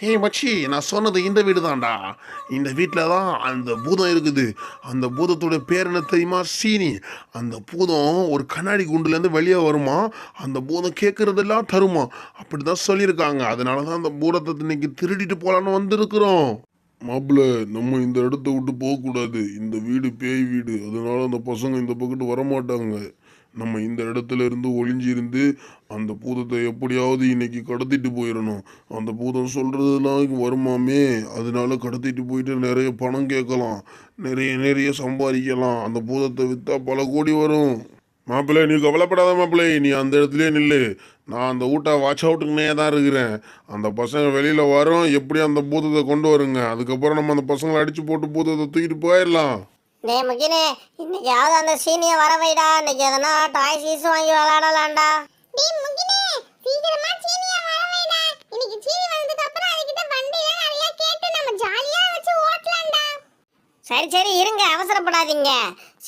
ஹே மச்சி நான் சொன்னது இந்த வீடு தான்டா இந்த வீட்டில் தான் அந்த பூதம் இருக்குது. அந்த பூதத்தோட பேர் என்ன தெரியுமா? சீனி. அந்த பூதம் ஒரு கண்ணாடி குண்டுலேருந்து வெளியே வருமா? அந்த பூதம் கேட்குறதெல்லாம் தருமா? அப்படி தான் சொல்லியிருக்காங்க. அதனால தான் அந்த பூதத்தை இன்னைக்கு திருடிட்டு போகலான்னு வந்திருக்கிறோம். மாப்பிள்ள நம்ம இந்த இடத்த விட்டு போகக்கூடாது. இந்த வீடு பேய் வீடு. அதனால அந்த பசங்க இந்த பக்கத்து வரமாட்டாங்க. நம்ம இந்த இடத்துல இருந்து ஒளிஞ்சிருந்து அந்த பூதத்தை எப்படியாவது இன்னைக்கு கடத்திட்டு போயிடணும். அந்த பூதம் சொல்றதெல்லாம் வருமாமே. அதனால கடத்திட்டு போயிட்டு நிறைய பணம் கேட்கலாம். நிறைய நிறைய சம்பாதிக்கலாம். அந்த பூதத்தை விற்றா பல கோடி வரும். மாப்பிள்ளை நீ கவலைப்படாத மாப்பிள்ளை. நீ அந்த இடத்துலயே நில்லு. நான் அந்த ஊட்ட வாட்ச் அவுட்டுக்குனே தான் இருக்கிறேன். அந்த பசங்க வெளியில் வரும். எப்படி அந்த பூதத்தை கொண்டு வருங்க? அதுக்கப்புறம் நம்ம அந்த பசங்களை அடித்து போட்டு பூதத்தை தூக்கிட்டு போயிடலாம். டேய் முக்கினே இன்னைக்காவது அந்த சீனியை வர வைடா. இன்னைக்கு எதனா டாய் சீஸ் வாங்கி விளையாடலாம்டா. டேய் முகினே சீக்கிரமா சீனிய வர வைடா. இன்னைக்கு சீனி வந்ததுக்கு அப்புறம் அதுகிட்ட வண்டில நிறைய கேட்டு நம்ம ஜாலியா வச்சு ஓட்டலாம்டா. சரி சரி இருங்க அவசரப்படாதீங்க.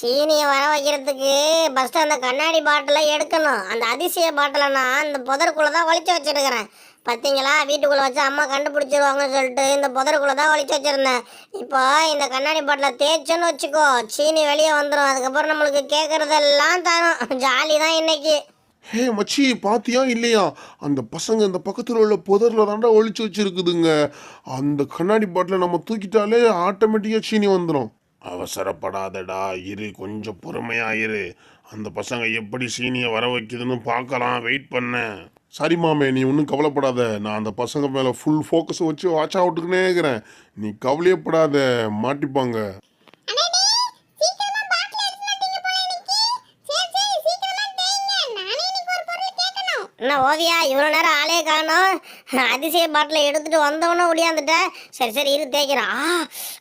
சீனியை வர வைக்கிறதுக்கு ஃபஸ்ட்டு அந்த கண்ணாடி பாட்டிலை எடுக்கணும். அந்த அதிசய பாட்டிலை நான் அந்த புதருக்குள்ளே தான் ஒளிச்சு வச்சிருக்கிறேன். பார்த்தீங்களா வீட்டுக்குள்ளே வச்சு அம்மா கண்டுபிடிச்சிருவாங்கன்னு சொல்லிட்டு இந்த புதருக்குள்ளே தான் ஒழிச்சு வச்சுருந்தேன். இப்போ இந்த கண்ணாடி பாட்டில் தேய்ச்சோன்னு வச்சுக்கோ சீனி வெளியே வந்துடும் அதுக்கப்புறம் நம்மளுக்கு கேட்குறதெல்லாம் தரும். ஜாலி தான் இன்னைக்கு. ஹே மச்சி பாத்தியா இல்லையா? அந்த பசங்க இந்த பக்கத்தில் உள்ள புதரில் தாண்டா ஒழிச்சு வச்சிருக்குதுங்க. அந்த கண்ணாடி பாட்டில் நம்ம தூக்கிட்டாலே ஆட்டோமேட்டிக்காக சீனி வந்துடும் அவசரப்படாதடா இரு கொஞ்சம் பொறுமையாக இரு. அந்த பசங்க எப்படி சீனியை வர வைக்குதுன்னு பார்க்கலாம். வெயிட் பண்ண. சரி மாமே நீ ஒன்றும் கவலைப்படாத. நான் அந்த பசங்க மேலே ஃபுல் ஃபோக்கஸ் வச்சு வாட்ச் அவுட்டுக்குனே இருக்கிறேன். நீ கவலையப்படாத மாட்டிப்பாங்க. என்ன ஓவியா இவ்வளோ நேரம் ஆளே காணோம். அதிசய பாட்டில் எடுத்துட்டு வந்தவொன்னே ஒடியாந்துட்ட சரி சரி இரு தேய்க்கிறேன். ஆ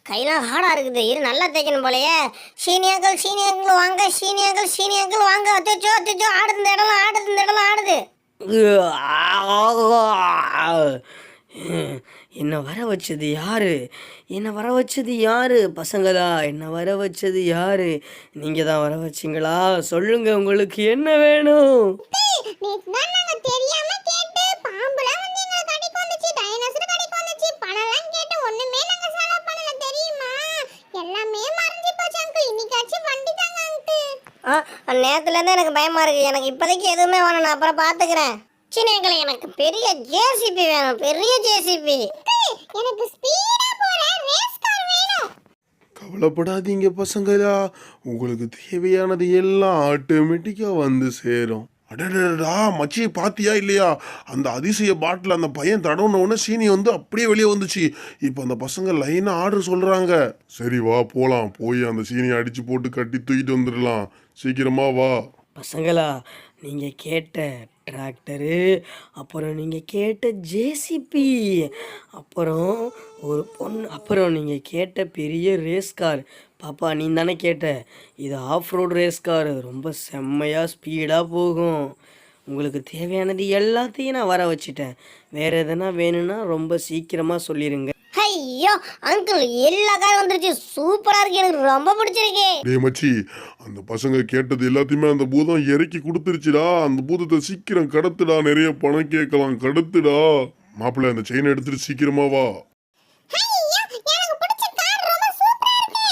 கையெல்லாம் ஹார்டாக இருக்குது. இரு நல்லா தேய்க்கணும் போலயே. சீனியாக்கள் சீனியாக்கள் வாங்க. சீனியாக்கள் சீனியாக்கள் வாங்க. அச்சோ அச்சோ ஆடுது இந்த இடம்லாம் ஆடுது என்னை வர வச்சது யாரு? என்னை வர வச்சது யாரு? பசங்களா என்னை வர வச்சது யாரு? நீங்க தான் வர வச்சிங்களா? சொல்லுங்க உங்களுக்கு என்ன வேணும் நேத்து தான் நாங்க தெரியாம கேட்டு பாம்புலாம் வந்து எங்களை கடிக்கு வந்துச்சு டைனோசர் கடிக்கு வந்துச்சு பணம்லாம் கேட்டு ஒண்ணுமே நாங்க செலவு பண்ணல தெரியுமா எல்லாமே மறைஞ்சு போச்சு அங்கிள் இன்னைக்காச்சும் வண்டி தாங்க அங்கிள் ஆ நேரத்துலேருந்து எனக்கு பயமாக இருக்குது எனக்கு இப்போதைக்கு எதுவுமே வேணும். நான் அப்புறம் பார்த்துக்கிறேன். சின்னங்களை எனக்கு பெரிய ஜேசிபி வேணும். பெரிய ஜேசிபி எனக்கு ஸ்பீடா போற ரேஸ் கார் வேணும். கவலைப்படாதீங்க பசங்களா. உங்களுக்கு தேவையானது எல்லாம் ஆட்டோமேட்டிக்காக வந்து சேரும். அடடா மச்சி பாத்தியா இல்லையா? அந்த அதிசய பாட்டில் அந்த பையன் தடவுனவுடனே சீனி வந்து அப்படியே வெளியே வந்துச்சு. இப்போ அந்த பசங்க லைனாக ஆர்டர் சொல்கிறாங்க சரி வா போகலாம் போய் அந்த சீனியை அடித்து போட்டு கட்டி தூக்கிட்டு வந்துடலாம். சீக்கிரமாக வா. பசங்களா நீங்கள் கேட்ட டிராக்டரு அப்புறம் நீங்கள் கேட்ட ஜேசிபி அப்புறம் ஒரு பொண்ணு அப்புறம் நீங்கள் கேட்ட பெரிய ரேஸ் கார் பாப்பா நீ தானே கேட்ட. இது ஆஃப் ரோடு ரேஸ் கார் ரொம்ப செம்மையாக ஸ்பீடாக போகும். உங்களுக்கு தேவையானது எல்லாத்தையும் நான் வர வச்சிட்டேன். வேறு எதனா வேணும்னா ரொம்ப சீக்கிரமாக சொல்லிடுங்க ஐயோ அங்கிள் எல்லா காரும் வந்துருச்சு. சூப்பராக இருக்கு. எனக்கு ரொம்ப பிடிச்சிருக்கு. டேய் மச்சி அந்த பசங்க கேட்டது எல்லாத்தையுமே அந்த பூதம் இறக்கி கொடுத்துருச்சுடா. அந்த பூதத்தை சீக்கிரம் கடத்துடா நிறைய பணம் கேட்கலாம் கடத்துடா. மாப்பிள்ளை அந்த செயினை எடுத்துட்டு சீக்கிரமா வா. எனக்கு பிடிச்ச கார் ரொம்ப சூப்பரா இருக்கு.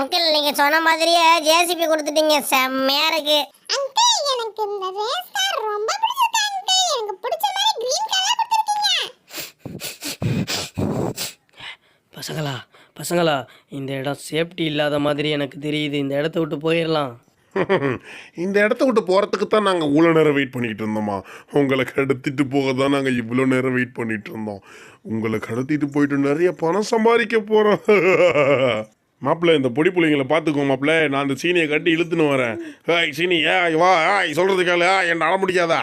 அங்கிள் நீங்கள் சொன்ன மாதிரியே ஜேசிபி கொடுத்துட்டீங்க. செம்மையாக இருக்கு. அங்கிள் எனக்கு இந்த ரேஸ் கார் ரொம்ப பிடிச்சிருக்கு அங்கிள் எனக்கு பிடிச்ச மாதிரி கிரீன் கலர் கொடுத்துருக்கீங்க. பசங்களா பசங்களா இந்த இடம் சேஃப்டி இல்லாத மாதிரி எனக்கு தெரியுது. இந்த இடத்த விட்டு போயிடலாம் இந்த இடத்த விட்டு போகிறதுக்கு தான் நாங்கள் இவ்வளோ நேரம் வெயிட் பண்ணிகிட்டு இருந்தோமா? உங்களை கடத்திட்டு போக தான் நாங்கள் இவ்வளோ நேரம் வெயிட் பண்ணிட்டு இருந்தோம். உங்களை கடத்திட்டு போயிட்டு நிறைய பணம் சம்பாதிக்க போகிறோம் மாப்பிள்ளை இந்த பொடி புள்ளைங்களை பார்த்துக்கோ மாப்பிள்ளை. நான் அந்த சீனியை கட்டி இழுத்துன்னு வரேன். ஹாய் சீனி ஏய் வா ஆய் சொல்கிறது கேளு. ஆ என்ன அட முடிக்காதா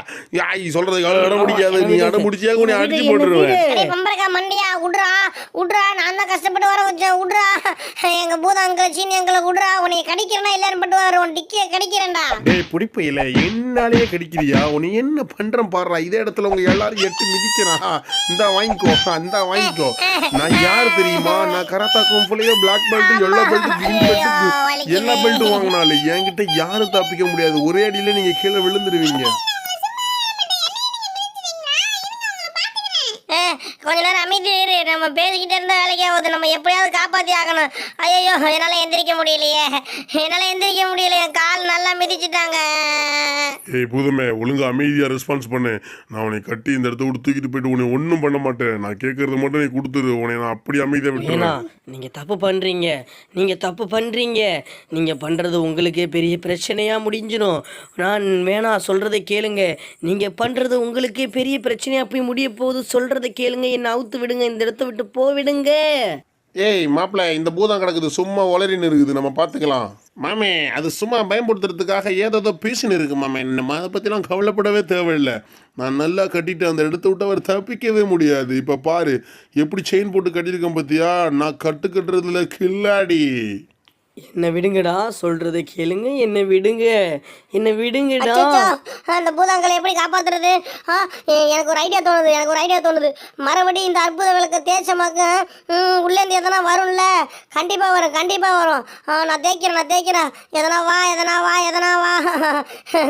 ஆய் சொல்கிறது கேளு. அட முடிக்காது நீ அட முடிச்சியா உன்னை அடிச்சு போட்டுருவேன். பம்பரக்கா மண்டியா விட்றா விட்றா நான் தான் கஷ்டப்பட்டு வர வச்சேன். விட்றா எங்க பூத அங்கிள் சீனி அங்கிள் விட்றா உன்னை கடிக்கிறேன்னா எல்லாரும் பட்டு வர உன் டிக்கிய கடிக்கிறேன்டா. டேய் பிடிப்பையில என்னாலேயே கடிக்கிறியா? உன்னை என்ன பண்றேன் பாடுறா? இதே இடத்துல உங்க எல்லாரும் எட்டு மிதிக்கிறான். இந்த வாங்கிக்கோ. இந்த வாங்கிக்கோ. நான் யார் தெரியுமா? நான் கராத்தாக்கும் போலயே black belt yellow belt green belt எல்லா பெல்ட் வாங்கினாலும் என்கிட்ட யாரும் தப்பிக்க முடியாது. ஒரே அடியில நீங்க கீழே விழுந்துருவீங்க. கொஞ்ச நேரம் அமைதி நம்ம பேசிக்கிட்டே இருந்தா வேலைக்கு ஆகுது. நம்ம எப்படியாவது காப்பாத்தி ஆகணும். ஐயோ என்னால எந்திரிக்க முடியலையே. என்னால எந்திரிக்க முடியல என் கால் நல்லா மிதிச்சிட்டாங்க. ஏய் பூதமே ஒழுங்கா அமைதியா ரெஸ்பான்ஸ் பண்ணு. நான் உன்னை கட்டி இந்த இடத்த விட்டு தூக்கிட்டு போயிட்டு உன்னை ஒன்றும் பண்ண மாட்டேன். நான் கேட்கறத மட்டும் நீ கொடுத்துரு. உன்னை நான் அப்படி அமைதியா ஏன்னா விட்டுறேன் நீங்கள் தப்பு பண்ணுறீங்க நீங்கள் தப்பு பண்ணுறீங்க நீங்கள் பண்ணுறது உங்களுக்கே பெரிய பிரச்சனையாக முடிஞ்சிடும். நான் வேணா சொல்கிறத கேளுங்க. நீங்கள் பண்ணுறது உங்களுக்கே பெரிய பிரச்சனையாக போய் முடிய போகுது. சொல்கிறத கேளுங்க. என்னை அவுத்து விடுங்க. இந்த இடத்த விட்டு போவிடுங்க. ஏய் மாப்பிள்ள இந்த பூதம் கிடக்குது. சும்மா உளறின்னு இருக்குது நம்ம பார்த்துக்கலாம். மாமே அது சும்மா பயன்படுத்துறதுக்காக ஏதோ பேசின்னு இருக்கு மாமே. நம்ம அதை பற்றிலாம் கவலைப்படவே தேவையில்லை. நான் நல்லா கட்டிட்டு அந்த இடத்த விட்டு அவர் தப்பிக்கவே முடியாது. இப்போ பாரு எப்படி செயின் போட்டு கட்டியிருக்கேன் பார்த்தியா நான் கட்டு கட்டுறதுல கில்லாடி. என்னை விடுங்கடா சொல்கிறத கேளுங்க என்னை விடுங்க என்னை விடுங்கடா. அந்த பூதாங்களை எப்படி காப்பாத்துறது? எனக்கு ஒரு ஐடியா தோணுது எனக்கு ஒரு ஐடியா தோணுது. மறுபடியும் இந்த அற்புத விளக்கு தேய்ச்சமாக்க ம், உள்ளேந்து எதனா வரும்ல? கண்டிப்பா வரும் கண்டிப்பா வரும். நான் தேய்க்கிறேன் நான் தேய்க்கிறேன். எதனா வா எதனா வா எதனா வா.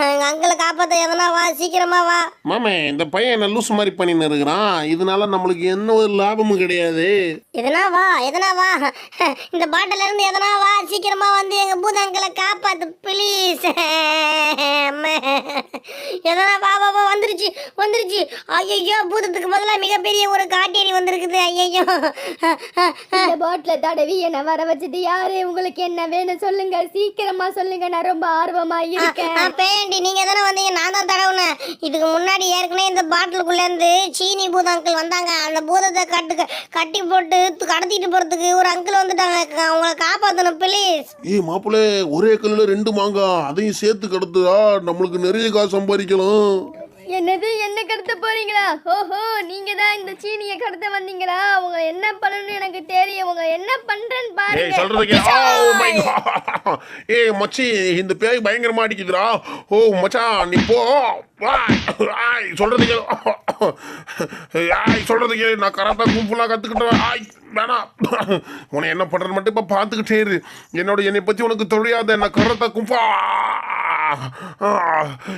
எங்க அங்கிளை காப்பாத்த எதனா வா சீக்கிரமா வா. மாமே இந்த பையன் என்ன லூஸ் மாதிரி பண்ணின்னு இருக்கிறான். இதனால நம்மளுக்கு என்ன ஒரு லாபமும் கிடையாது. எதனா வா எதனா வா. இந்த பாட்டில இருந்து எதனா வா சீக்கிரமா வந்து எங்க பூதங்களை காப்பாத்து ப்ளீஸ் எதனா வா வா வந்துருச்சு வந்துருச்சு. ஐயோ பூதத்துக்கு பதிலா மிகப்பெரிய ஒரு காட்டேரி வந்திருக்குது ஐயோ இந்த பாட்டில தடவி என்ன வர வச்சது யாரு உங்களுக்கு என்ன வேணும் சொல்லுங்க. சீக்கிரமா சொல்லுங்க நான் ரொம்ப ஆர்வமா இருக்கேன். பேண்டி நீங்க தானே வந்தீங்க நான் தான் தடவுனேன் இதுக்கு முன்னாடி ஏற்கனவே இந்த பாட்டிலுக்குள்ள இருந்து சீனி பூத அங்கிள் வந்தாங்க. அந்த பூதத்தை கட்டு கட்டி போட்டு கடத்திட்டு போறதுக்கு ஒரு அங்கிள் வந்துட்டாங்க. அவங்கள காப்பாத்தணும் ப்ளீஸ் ஏய் மாப்பிள்ளை ஒரே கல்லில் ரெண்டு மாங்காய் அதையும் சேர்த்து கடத்துதா? நம்மளுக்கு நிறைய காசு சம்பாதிக்கலாம். என்னது என்ன கடத்த போறீங்களா? ஓஹோ நீங்க தான் இந்த சீனியை கடத்த வந்தீங்களா? அவங்க என்ன பண்ணணும்னு எனக்கு தெரியும். அவங்க என்ன பண்றேன்னு பாருங்க. சொல்றது கே ஓ மை காட் ஏய் மச்சி இந்த பேய் பயங்கரமா அடிக்குதுடா. ஓ மச்சான் நீ போ. ஆய், ஆய் சொல்றது கே ஆய் சொல்றது கே நான் கராத்தா கும்பலா கத்துக்கிட்டேன் ஆய் வேணாம் உன்னை என்ன பண்றது மட்டும் இப்ப பார்த்துக்கிட்டே இரு. என்னோட என்னை பத்தி உனக்கு தெரியாத நான் கராத்தா கும்பா.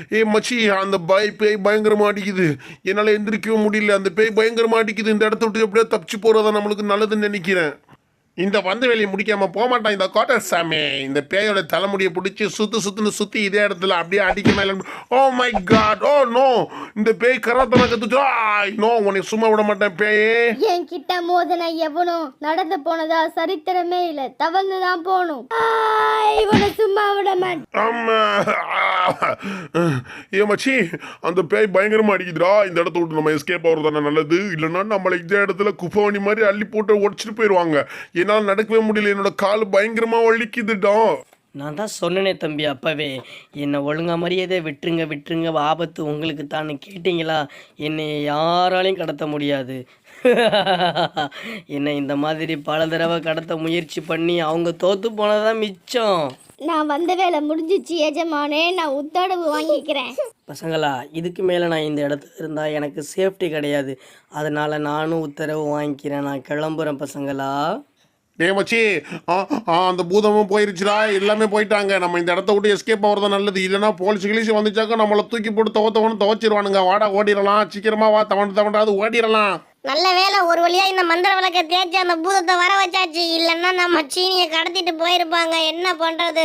ஏய் மச்சி அந்த பய பேய் பயங்கரமாக அடிக்குது. என்னால் எந்திரிக்கவும் முடியல. அந்த பேய் பயங்கரமாக அடிக்குது. இந்த இடத்த விட்டு எப்படியோ தப்பிச்சு போகிறதா நம்மளுக்கு நல்லதுன்னு நினைக்கிறேன். இந்த பந்து வேலையை முடிக்காம போக மாட்டான் இந்த கோட்டர் சாமி இந்த பேயோட தலைமுடியை பிடிச்சி சுத்து சுத்துன்னு சுத்தி இதே இடத்துல அப்படியே அடிக்க மேல oh my god oh no இந்த பேய் கராத்தனை கத்துச்சோ? நோ உன்னை சும்மா விட மாட்டேன் பேயே. என் கிட்ட மோதன எவனும் நடந்து போனதா சரித்திரமே இல்ல தவந்து தான் போகணும். இவனை சும்மா விட மாட்டேன். ஆமா. ஏ மச்சி அந்த பேய் பயங்கரமா அடிக்குதுடா. இந்த இடத்த விட்டு நம்ம எஸ்கேப் ஆகிறது தானே நல்லது? இல்லைன்னா நம்மளை இந்த இடத்துல குப்பவணி மாதிரி அள்ளி போட்டு உடச்சிட்டு போயிடுவாங்க என்னால் நடக்கவே முடியல. என்னோட கால் பயங்கரமா வலிக்குதுடா. நான் தான் சொன்னனே தம்பி அப்பவே. என்னை ஒழுங்கா மரியாதை விட்டுருங்க விட்டுருங்க. ஆபத்து உங்களுக்கு தான் கேட்டிங்களா? என்னை யாராலையும் கடத்த முடியாது. என்னை இந்த மாதிரி பல தடவை கடத்த முயற்சி பண்ணி அவங்க தோத்து போனதான் மிச்சம். நான் வந்த வேலை முடிஞ்சிச்சு எஜமானே. நான் உத்தரவு வாங்கிக்கிறேன். பசங்களா இதுக்கு மேலே நான் இந்த இடத்துல இருந்தால் எனக்கு சேஃப்டி கிடையாது. அதனால் நானும் உத்தரவு வாங்கிக்கிறேன். நான் கிளம்புறேன் பசங்களா. ஏ மச்சி ஆ ஆ அந்த பூதமும் போயிருச்சுடா எல்லாமே போயிட்டாங்க. நம்ம இந்த இடத்த விட்டு எஸ்கேப் ஆகிறது நல்லது. இல்லைன்னா போலீஸ் கிளீஸ் வந்துச்சாக்கா நம்மளை தூக்கி போட்டு துவத்தவனு துவச்சிருவானுங்க. வாடா ஓடிடலாம். சீக்கிரமா வா தவண்டு தவண்டாவது ஓடிடலாம். நல்ல வேளை ஒரு வழியா இந்த மந்திர விளக்கை தேய்ச்சி அந்த பூதத்தை வர வச்சாச்சு. இல்லைன்னா நம்ம சீனியை கடத்திட்டு போயிருப்பாங்க. என்ன பண்றது?